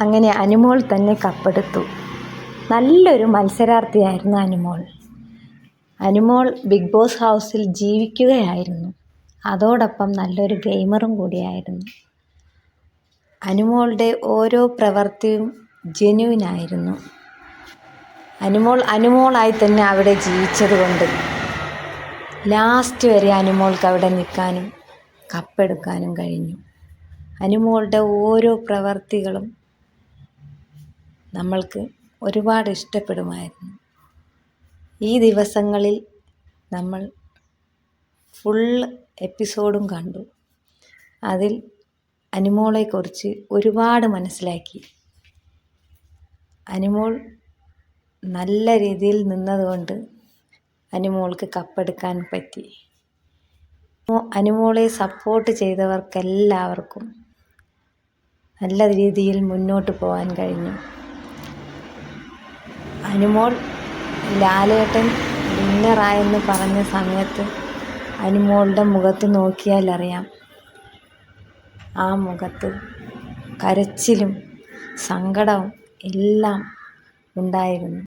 അങ്ങനെ അനുമോൾ തന്നെ കപ്പെടുത്തു. നല്ലൊരു മത്സരാർത്ഥിയായിരുന്നു അനുമോൾ. അനുമോൾ ബിഗ് ബോസ് ഹൗസിൽ ജീവിക്കുകയായിരുന്നു. അതോടൊപ്പം നല്ലൊരു ഗെയിമറും കൂടിയായിരുന്നു. അനുമോളുടെ ഓരോ പ്രവൃത്തിയും ജെന്യുവിനായിരുന്നു അനുമോൾ അനുമോളായി തന്നെ അവിടെ ജീവിച്ചതുകൊണ്ട് ലാസ്റ്റ് വരെ അനുമോൾക്ക് അവിടെ നിൽക്കാനും കപ്പെടുക്കാനും കഴിഞ്ഞു. അനുമോളുടെ ഓരോ പ്രവർത്തികളും നമ്മൾക്ക് ഒരുപാട് ഇഷ്ടപ്പെടുമായിരുന്നു. ഈ ദിവസങ്ങളിൽ നമ്മൾ ഫുൾ എപ്പിസോഡും കണ്ടു. അതിൽ അനുമോളെക്കുറിച്ച് ഒരുപാട് മനസ്സിലാക്കി. അനുമോൾ നല്ല രീതിയിൽ നിന്നതുകൊണ്ട് അനുമോൾക്ക് കപ്പെടുക്കാൻ പറ്റി. അനുമോളെ സപ്പോർട്ട് ചെയ്തവർക്കെല്ലാവർക്കും നല്ല രീതിയിൽ മുന്നോട്ട് പോകാൻ കഴിഞ്ഞു. അനുമോൾ ലാലേട്ടൻ വിന്നറായെന്ന് പറഞ്ഞ സമയത്ത് അനുമോളുടെ മുഖത്ത് നോക്കിയാൽ അറിയാം. ആ മുഖത്ത് കരച്ചിലും സങ്കടവും എല്ലാം ഉണ്ടായിരുന്നു.